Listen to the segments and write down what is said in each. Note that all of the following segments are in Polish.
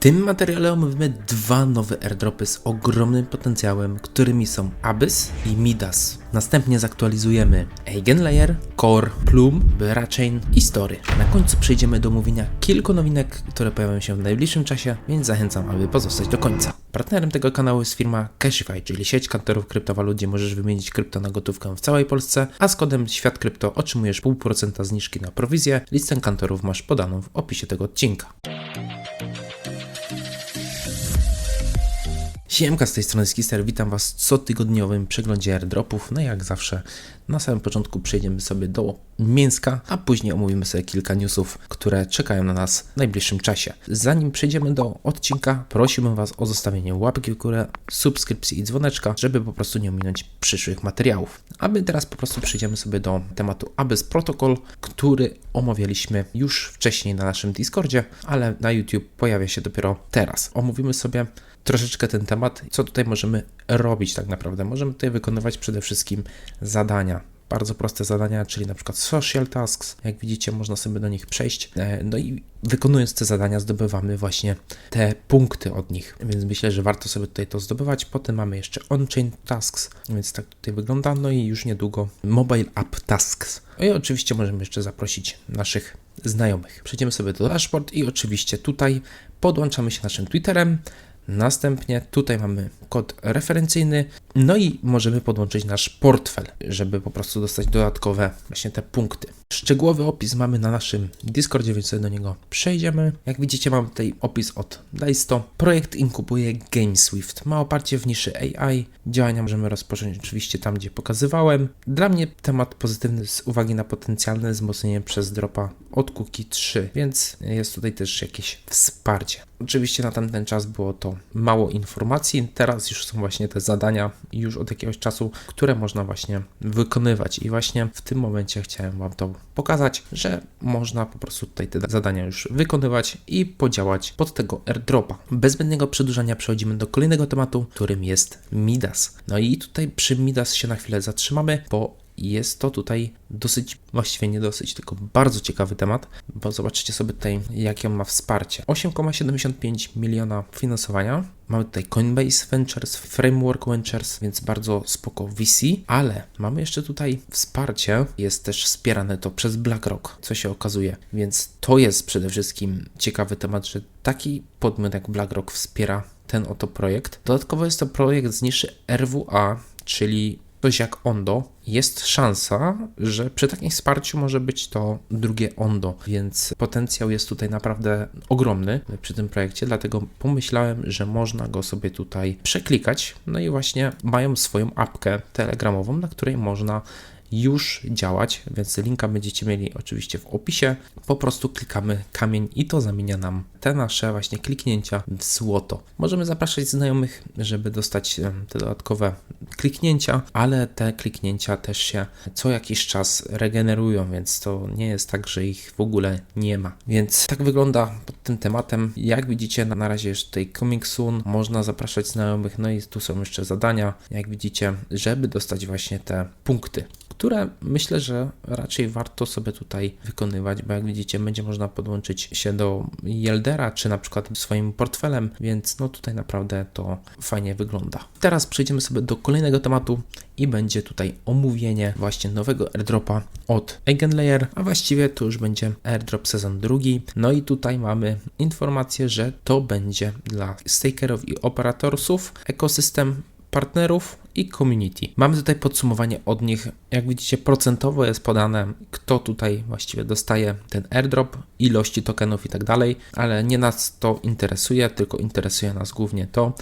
tym materiale omówimy dwa nowe airdropy z ogromnym potencjałem, którymi są Abyss i Midas. Następnie zaktualizujemy Eigenlayer, Core, Plume, Berachain i Story. Na końcu przejdziemy do omówienia kilku nowinek, które pojawią się w najbliższym czasie, więc zachęcam, aby pozostać do końca. Partnerem tego kanału jest firma Cashify, czyli sieć kantorów kryptowalut, gdzie możesz wymienić krypto na gotówkę w całej Polsce, a z kodem Świat Krypto otrzymujesz 0,5% zniżki na prowizję. Listę kantorów masz podaną w opisie tego odcinka. Siemka z tej strony Skister, witam Was w cotygodniowym przeglądzie airdropów. No jak zawsze na samym początku przejdziemy sobie do Mięska, a później omówimy sobie kilka newsów, które czekają na nas w najbliższym czasie. Zanim przejdziemy do odcinka, prosiłbym Was o zostawienie łapki w górę, subskrypcji i dzwoneczka, żeby po prostu nie ominąć przyszłych materiałów. A my teraz po prostu przejdziemy sobie do tematu Abyss Protocol, który omawialiśmy już wcześniej na naszym Discordzie, ale na YouTube pojawia się dopiero teraz. Omówimy sobie troszeczkę ten temat, co tutaj możemy robić tak naprawdę. Możemy tutaj wykonywać przede wszystkim zadania. Bardzo proste zadania, czyli na przykład social tasks. Jak widzicie, można sobie do nich przejść. E, No i wykonując te zadania, zdobywamy właśnie te punkty od nich. Więc myślę, że warto sobie tutaj to zdobywać. Potem mamy jeszcze on-chain tasks, więc tak tutaj wygląda. No i już niedługo mobile app tasks. No i oczywiście możemy jeszcze zaprosić naszych znajomych. Przejdziemy sobie do dashboard i oczywiście tutaj podłączamy się naszym Twitterem. Następnie tutaj mamy kod referencyjny, no i możemy podłączyć nasz portfel, żeby po prostu dostać dodatkowe właśnie te punkty. Szczegółowy opis mamy na naszym Discordzie, więc sobie do niego przejdziemy. Jak widzicie, mamy tutaj opis od Daisto. Projekt inkubuje GameSwift. Ma oparcie w niszy AI. Działania możemy rozpocząć oczywiście tam, gdzie pokazywałem. Dla mnie temat pozytywny z uwagi na potencjalne wzmocnienie przez dropa od Cookie 3, więc jest tutaj też jakieś wsparcie. Oczywiście na tamten czas było to mało informacji, teraz już są właśnie te zadania już od jakiegoś czasu, które można właśnie wykonywać i właśnie w tym momencie chciałem Wam to pokazać, że można po prostu tutaj te zadania już wykonywać i podziałać pod tego airdropa. Bez zbędnego przedłużania przechodzimy do kolejnego tematu, którym jest Midas. No i tutaj przy Midas się na chwilę zatrzymamy, bo jest to tutaj dosyć, właściwie nie dosyć, tylko bardzo ciekawy temat, bo zobaczycie sobie tutaj, jakie on ma wsparcie. 8,75 miliona finansowania. Mamy tutaj Coinbase Ventures, Framework Ventures, więc bardzo spoko VC, ale mamy jeszcze tutaj wsparcie, jest też wspierane to przez BlackRock, co się okazuje, więc to jest przede wszystkim ciekawy temat, że taki podmiot jak BlackRock wspiera ten oto projekt. Dodatkowo jest to projekt z niszy RWA, czyli coś jak Ondo, jest szansa, że przy takim wsparciu może być to drugie Ondo, więc potencjał jest tutaj naprawdę ogromny przy tym projekcie, dlatego pomyślałem, że można go sobie tutaj przeklikać. No i właśnie mają swoją apkę telegramową, na której można już działać, więc linka będziecie mieli oczywiście w opisie. Po prostu klikamy kamień i to zamienia nam te nasze właśnie kliknięcia w złoto. Możemy zapraszać znajomych, żeby dostać te dodatkowe kliknięcia, ale te kliknięcia też się co jakiś czas regenerują, więc to nie jest tak, że ich w ogóle nie ma. Więc tak wygląda pod tym tematem. Jak widzicie, na razie jest tutaj coming soon, można zapraszać znajomych, no i tu są jeszcze zadania, jak widzicie, żeby dostać właśnie te punkty które myślę, że raczej warto sobie tutaj wykonywać, bo jak widzicie, będzie można podłączyć się do Yeldera, czy na przykład swoim portfelem, więc no tutaj naprawdę to fajnie wygląda. Teraz przejdziemy sobie do kolejnego tematu i będzie tutaj omówienie właśnie nowego airdropa od Eigenlayer, a właściwie to już będzie airdrop sezon drugi. No i tutaj mamy informację, że to będzie dla stakerów i operatorsów ekosystem partnerów i community. Mamy tutaj podsumowanie od nich. Jak widzicie, procentowo jest podane, kto tutaj właściwie dostaje ten airdrop, ilości tokenów i tak dalej, ale nie nas to interesuje, tylko interesuje nas głównie to,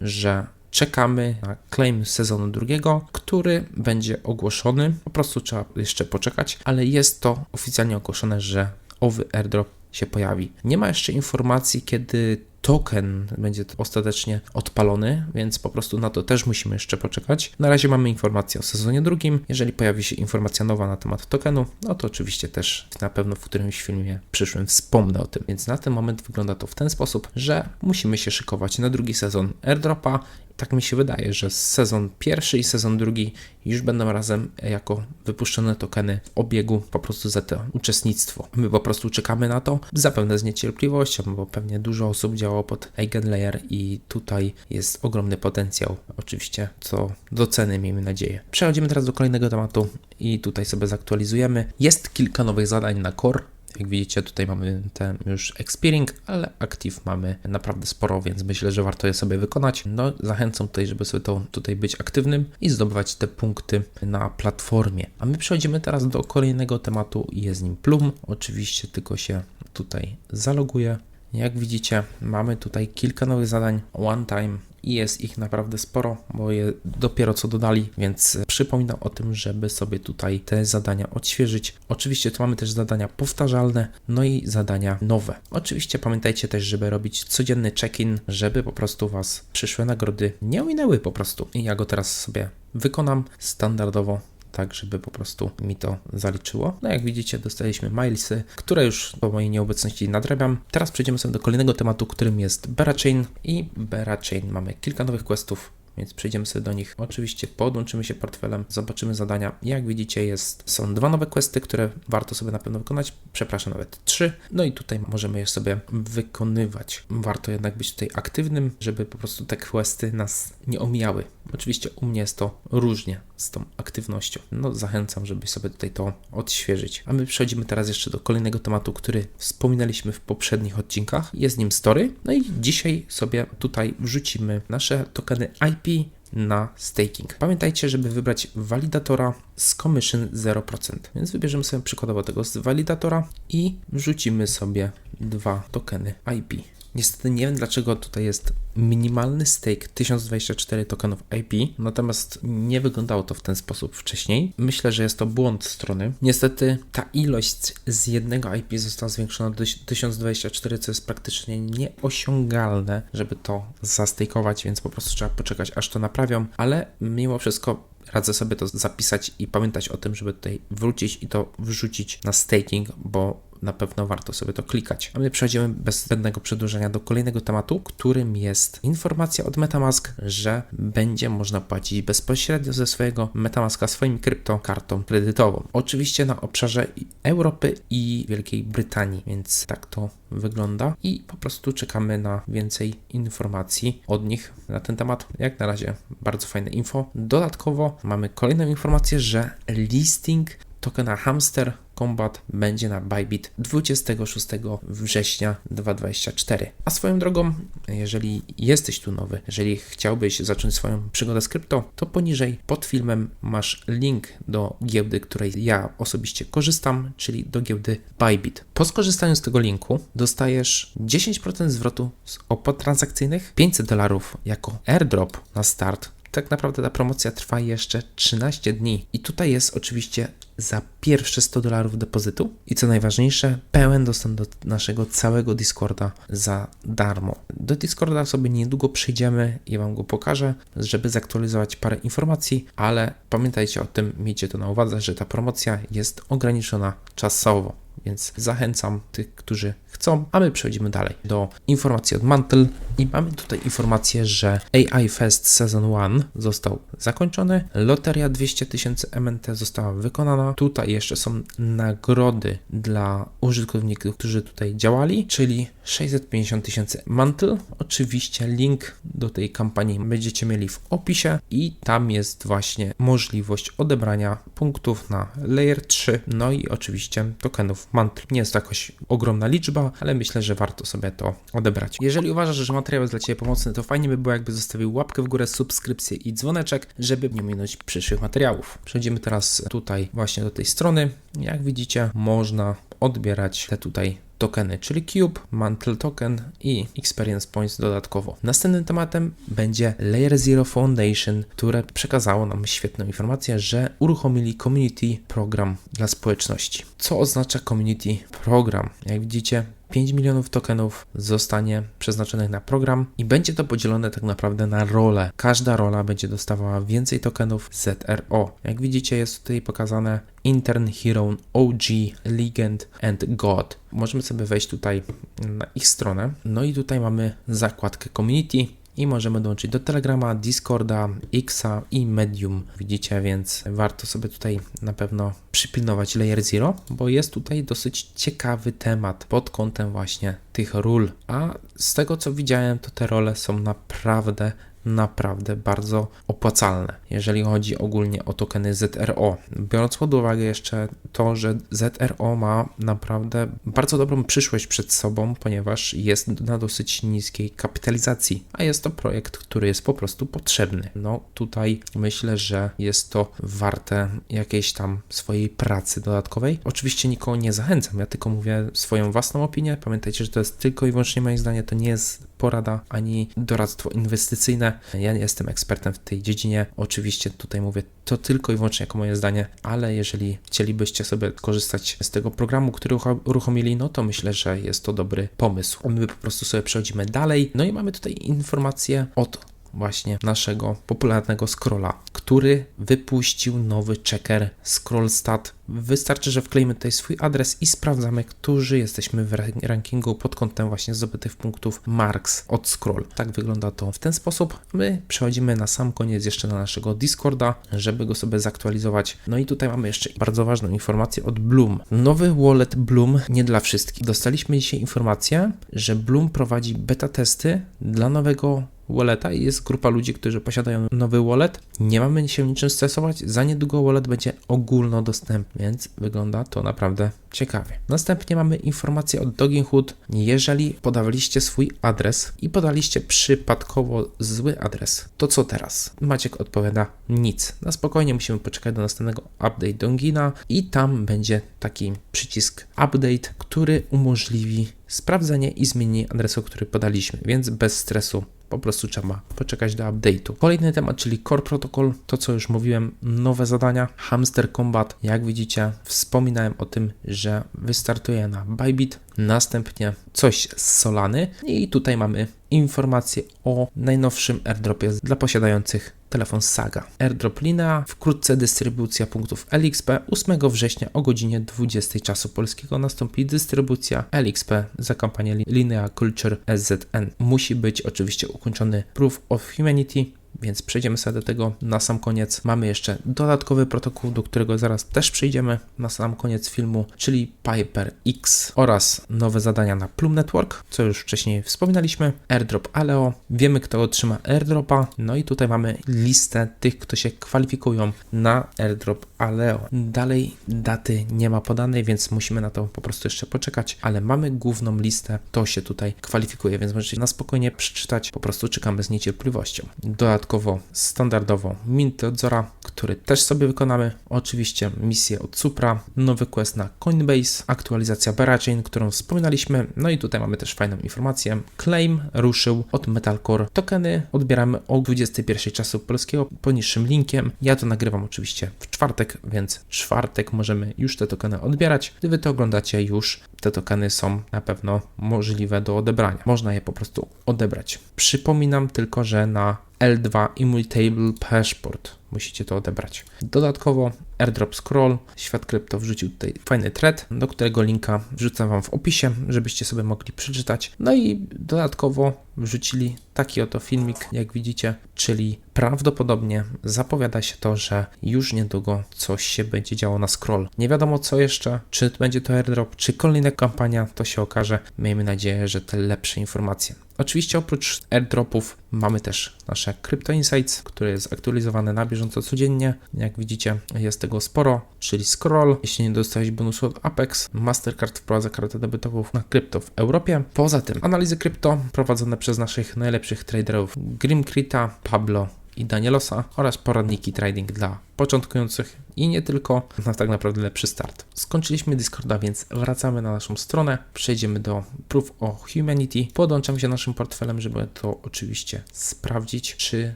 że czekamy na claim sezonu drugiego, który będzie ogłoszony. Po prostu trzeba jeszcze poczekać, ale jest to oficjalnie ogłoszone, że owy airdrop się pojawi. Nie ma jeszcze informacji, kiedy token będzie ostatecznie odpalony, więc po prostu na to też musimy jeszcze poczekać. Na razie mamy informację o sezonie drugim. Jeżeli pojawi się informacja nowa na temat tokenu, no to oczywiście też na pewno w którymś filmie przyszłym wspomnę o tym. Więc na ten moment wygląda to w ten sposób, że musimy się szykować na drugi sezon airdropa tak mi się wydaje, że sezon pierwszy i sezon drugi już będą razem jako wypuszczone tokeny w obiegu po prostu za to uczestnictwo. My po prostu czekamy na to, zapewne z niecierpliwością, bo pewnie dużo osób działało działał pod Eigenlayer i tutaj jest ogromny potencjał, oczywiście, co do ceny, miejmy nadzieję. Przechodzimy teraz do kolejnego tematu i tutaj sobie zaktualizujemy. Jest kilka nowych zadań na core, jak widzicie, tutaj mamy ten już expiring, ale active mamy naprawdę sporo, więc myślę, że warto je sobie wykonać. No, zachęcam tutaj, żeby sobie to tutaj być aktywnym i zdobywać te punkty na platformie. A my przechodzimy teraz do kolejnego tematu i jest nim Plum. Oczywiście tylko się tutaj zaloguję. Jak widzicie, mamy tutaj kilka nowych zadań one time i jest ich naprawdę sporo, bo je dopiero co dodali, więc przypominam o tym, żeby sobie tutaj te zadania odświeżyć. Oczywiście tu mamy też zadania powtarzalne, no i zadania nowe. Oczywiście pamiętajcie też, żeby robić codzienny check-in, żeby po prostu Was przyszłe nagrody nie ominęły po prostu. I ja go teraz sobie wykonam standardowo tak żeby po prostu mi to zaliczyło. No jak widzicie, dostaliśmy milesy, które już po mojej nieobecności nadrabiam. Teraz przejdziemy sobie do kolejnego tematu, którym jest Berachain i Berachain mamy kilka nowych questów, więc przejdziemy sobie do nich. Oczywiście podłączymy się portfelem, zobaczymy zadania. Jak widzicie, jest, są dwa nowe questy, które warto sobie na pewno wykonać. Przepraszam, nawet trzy. No i tutaj możemy je sobie wykonywać. Warto jednak być tutaj aktywnym, żeby po prostu te questy nas nie omijały. Oczywiście u mnie jest to różnie z tą aktywnością. No zachęcam, żeby sobie tutaj to odświeżyć. A my przechodzimy teraz jeszcze do kolejnego tematu, który wspominaliśmy w poprzednich odcinkach. Jest nim story. No i dzisiaj sobie tutaj wrzucimy nasze tokeny IP na staking. Pamiętajcie, żeby wybrać walidatora z commission 0%. Więc wybierzemy sobie przykładowo tego z walidatora i wrzucimy sobie dwa tokeny IP. Niestety nie wiem dlaczego tutaj jest minimalny stake 1024 tokenów IP, natomiast nie wyglądało to w ten sposób wcześniej. Myślę, że jest to błąd strony. Niestety ta ilość z jednego IP została zwiększona do 1024, co jest praktycznie nieosiągalne, żeby to zastejkować, więc po prostu trzeba poczekać aż to naprawią, ale mimo wszystko radzę sobie to zapisać i pamiętać o tym, żeby tutaj wrócić i to wrzucić na staking, bo na pewno warto sobie to klikać. A my przechodzimy bez zbędnego przedłużenia do kolejnego tematu, którym jest informacja od Metamask, że będzie można płacić bezpośrednio ze swojego Metamaska swoim kryptokartą kredytową. Oczywiście na obszarze Europy i Wielkiej Brytanii, więc tak to wygląda i po prostu czekamy na więcej informacji od nich na ten temat. Jak na razie bardzo fajne info. Dodatkowo mamy kolejną informację, że listing tokena Hamster Combat będzie na Bybit 26 września 2024. A swoją drogą, jeżeli jesteś tu nowy, jeżeli chciałbyś zacząć swoją przygodę z krypto, to poniżej pod filmem masz link do giełdy, której ja osobiście korzystam, czyli do giełdy Bybit. Po skorzystaniu z tego linku dostajesz 10% zwrotu z opłat transakcyjnych, 500 dolarów jako airdrop na start tak naprawdę ta promocja trwa jeszcze 13 dni. I tutaj jest oczywiście za pierwsze 100 dolarów depozytu i co najważniejsze, pełen dostęp do naszego całego Discorda za darmo. Do Discorda sobie niedługo przyjdziemy i Wam go pokażę, żeby zaktualizować parę informacji, ale pamiętajcie o tym, miejcie to na uwadze, że ta promocja jest ograniczona czasowo. Więc zachęcam tych, którzy chcą, a my przechodzimy dalej do informacji od Mantle i mamy tutaj informację, że AI Fest Season 1 został zakończony, loteria 200 tysięcy MNT została wykonana, tutaj jeszcze są nagrody dla użytkowników, którzy tutaj działali, czyli 650 tysięcy Mantle. Oczywiście link do tej kampanii będziecie mieli w opisie i tam jest właśnie możliwość odebrania punktów na Layer 3, no i oczywiście tokenów Mantle. Nie jest to jakoś ogromna liczba, ale myślę, że warto sobie to odebrać. Jeżeli uważasz, że materiał jest dla Ciebie pomocny, to fajnie by było, jakby zostawił łapkę w górę, subskrypcję i dzwoneczek, żeby nie minąć przyszłych materiałów. Przejdziemy teraz tutaj właśnie do tej strony. Jak widzicie, można odbierać te tutaj tokeny, czyli Cube, Mantle Token i Experience Points dodatkowo. Następnym tematem będzie Layer Zero Foundation, które przekazało nam świetną informację, że uruchomili Community Program dla społeczności. Co oznacza Community Program? Jak widzicie, 5 milionów tokenów zostanie przeznaczonych na program i będzie to podzielone tak naprawdę na role. Każda rola będzie dostawała więcej tokenów ZRO. Jak widzicie jest tutaj pokazane Intern Hero, OG, Legend and God. Możemy sobie wejść tutaj na ich stronę. No i tutaj mamy zakładkę Community i możemy dołączyć do Telegrama, Discorda, Xa i Medium. Widzicie, więc warto sobie tutaj na pewno przypilnować Layer Zero, bo jest tutaj dosyć ciekawy temat pod kątem właśnie tych ról. A z tego co widziałem, to te role są naprawdę naprawdę bardzo opłacalne, jeżeli chodzi ogólnie o tokeny ZRO. Biorąc pod uwagę jeszcze to, że ZRO ma naprawdę bardzo dobrą przyszłość przed sobą, ponieważ jest na dosyć niskiej kapitalizacji, a jest to projekt, który jest po prostu potrzebny. No tutaj myślę, że jest to warte jakiejś tam swojej pracy dodatkowej. Oczywiście nikogo nie zachęcam, ja tylko mówię swoją własną opinię. Pamiętajcie, że to jest tylko i wyłącznie moje zdanie, to nie jest porada ani doradztwo inwestycyjne. Ja nie jestem ekspertem w tej dziedzinie. Oczywiście tutaj mówię to tylko i wyłącznie jako moje zdanie, ale jeżeli chcielibyście sobie korzystać z tego programu, który uruchomili, no to myślę, że jest to dobry pomysł. My po prostu sobie przechodzimy dalej. No i mamy tutaj informację od właśnie naszego popularnego scrolla, który wypuścił nowy checker Scrollstat. Wystarczy, że wklejmy tutaj swój adres i sprawdzamy, którzy jesteśmy w rankingu pod kątem właśnie zdobytych punktów marks od scroll. Tak wygląda to w ten sposób. My przechodzimy na sam koniec jeszcze na naszego Discorda, żeby go sobie zaktualizować. No i tutaj mamy jeszcze bardzo ważną informację od Bloom. Nowy wallet Bloom nie dla wszystkich. Dostaliśmy dzisiaj informację, że Bloom prowadzi beta testy dla nowego walleta i jest grupa ludzi, którzy posiadają nowy wallet. Nie mamy się niczym stresować, za niedługo wallet będzie ogólnodostępny, więc wygląda to naprawdę ciekawie. Następnie mamy informację od Dogging Hood. Jeżeli podawaliście swój adres i podaliście przypadkowo zły adres, to co teraz? Maciek odpowiada nic. Na spokojnie musimy poczekać do następnego update Dongina i tam będzie taki przycisk update, który umożliwi sprawdzenie i zmienienie adresu, który podaliśmy, więc bez stresu po prostu trzeba poczekać do update'u. Kolejny temat, czyli Core Protocol, to co już mówiłem, nowe zadania, Hamster Combat. Jak widzicie, wspominałem o tym, że wystartuje na Bybit, następnie coś z Solany i tutaj mamy informacje o najnowszym airdropie dla posiadających telefon Saga. Airdrop Linea, wkrótce dystrybucja punktów LXP. 8 września o godzinie 20 czasu polskiego nastąpi dystrybucja LXP za kampanię Linea Culture SZN. Musi być oczywiście ukończony Proof of Humanity więc przejdziemy sobie do tego na sam koniec. Mamy jeszcze dodatkowy protokół, do którego zaraz też przejdziemy na sam koniec filmu, czyli Piper X oraz nowe zadania na Plum Network, co już wcześniej wspominaliśmy. Airdrop Aleo. Wiemy, kto otrzyma airdropa. No i tutaj mamy listę tych, kto się kwalifikują na airdrop Aleo. Dalej daty nie ma podanej, więc musimy na to po prostu jeszcze poczekać, ale mamy główną listę, to się tutaj kwalifikuje, więc możecie na spokojnie przeczytać. Po prostu czekamy z niecierpliwością. Dodatkowo standardowo minty od Zora, który też sobie wykonamy. Oczywiście misję od Supra, nowy quest na Coinbase, aktualizacja Berachain, którą wspominaliśmy. No i tutaj mamy też fajną informację. Claim ruszył od Metalcore. Tokeny odbieramy o 21 czasu polskiego poniższym linkiem. Ja to nagrywam oczywiście w czwartek, więc czwartek możemy już te tokeny odbierać. Gdy wy to oglądacie już, te tokeny są na pewno możliwe do odebrania. Można je po prostu odebrać. Przypominam tylko, że na L2 Immutable Passport. Musicie to odebrać. Dodatkowo Airdrop Scroll, Świat Krypto wrzucił tutaj fajny thread, do którego linka wrzucam Wam w opisie, żebyście sobie mogli przeczytać. No i dodatkowo wrzucili taki oto filmik, jak widzicie, czyli prawdopodobnie zapowiada się to, że już niedługo coś się będzie działo na scroll. Nie wiadomo co jeszcze, czy będzie to airdrop, czy kolejna kampania, to się okaże. Miejmy nadzieję, że te lepsze informacje. Oczywiście oprócz airdropów mamy też nasze Crypto Insights, które jest aktualizowane na bieżąco codziennie. Jak widzicie jest tego sporo, czyli scroll. Jeśli nie dostałeś bonusu od Apex, Mastercard wprowadza kartę debetową na krypto w Europie. Poza tym analizy krypto prowadzone przez naszych najlepszych traderów Grimkrita, Pablo i Danielosa oraz poradniki trading dla początkujących i nie tylko, na tak naprawdę lepszy start. Skończyliśmy Discorda, więc wracamy na naszą stronę, przejdziemy do Proof of Humanity, podłączamy się naszym portfelem, żeby to oczywiście sprawdzić, czy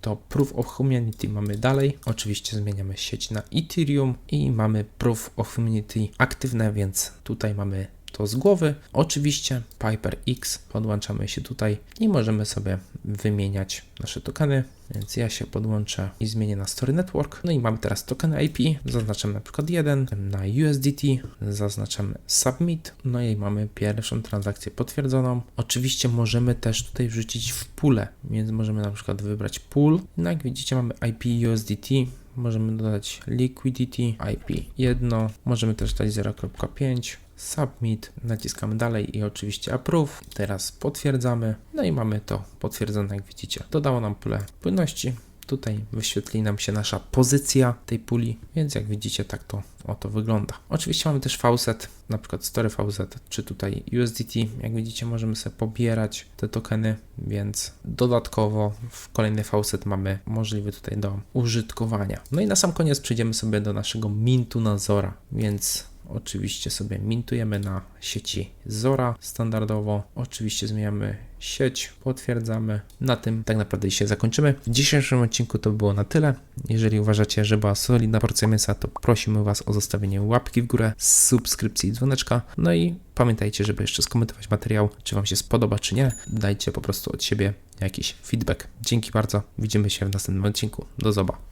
to Proof of Humanity mamy dalej. Oczywiście zmieniamy sieć na Ethereum i mamy Proof of Humanity aktywne, więc tutaj mamy to z głowy. Oczywiście Piper X podłączamy się tutaj i możemy sobie wymieniać nasze tokeny. Więc ja się podłączę i zmienię na Story Network. No i mamy teraz tokeny IP. Zaznaczamy na przykład jeden na USDT, zaznaczamy Submit. No i mamy pierwszą transakcję potwierdzoną. Oczywiście możemy też tutaj wrzucić w pulę, więc możemy na przykład wybrać pool. No jak widzicie mamy IP USDT. Możemy dodać liquidity IP 1, możemy też dać 0.5, submit, naciskamy dalej i oczywiście approve. Teraz potwierdzamy, no i mamy to potwierdzone jak widzicie. Dodało nam pulę płynności. Tutaj wyświetli nam się nasza pozycja tej puli, więc jak widzicie, tak to oto wygląda. Oczywiście mamy też faucet, na przykład Story Faucet, czy tutaj USDT. Jak widzicie, możemy sobie pobierać te tokeny, więc dodatkowo w kolejny faucet mamy możliwy tutaj do użytkowania. No i na sam koniec przejdziemy sobie do naszego mintu na Zora, więc Oczywiście sobie mintujemy na sieci Zora standardowo. Oczywiście zmieniamy sieć, potwierdzamy. Na tym tak naprawdę się zakończymy. W dzisiejszym odcinku to było na tyle. Jeżeli uważacie, że była solidna porcja mięsa, to prosimy Was o zostawienie łapki w górę, subskrypcji i dzwoneczka. No i pamiętajcie, żeby jeszcze skomentować materiał, czy Wam się spodoba, czy nie. Dajcie po prostu od siebie jakiś feedback. Dzięki bardzo. Widzimy się w następnym odcinku. Do zobaczenia.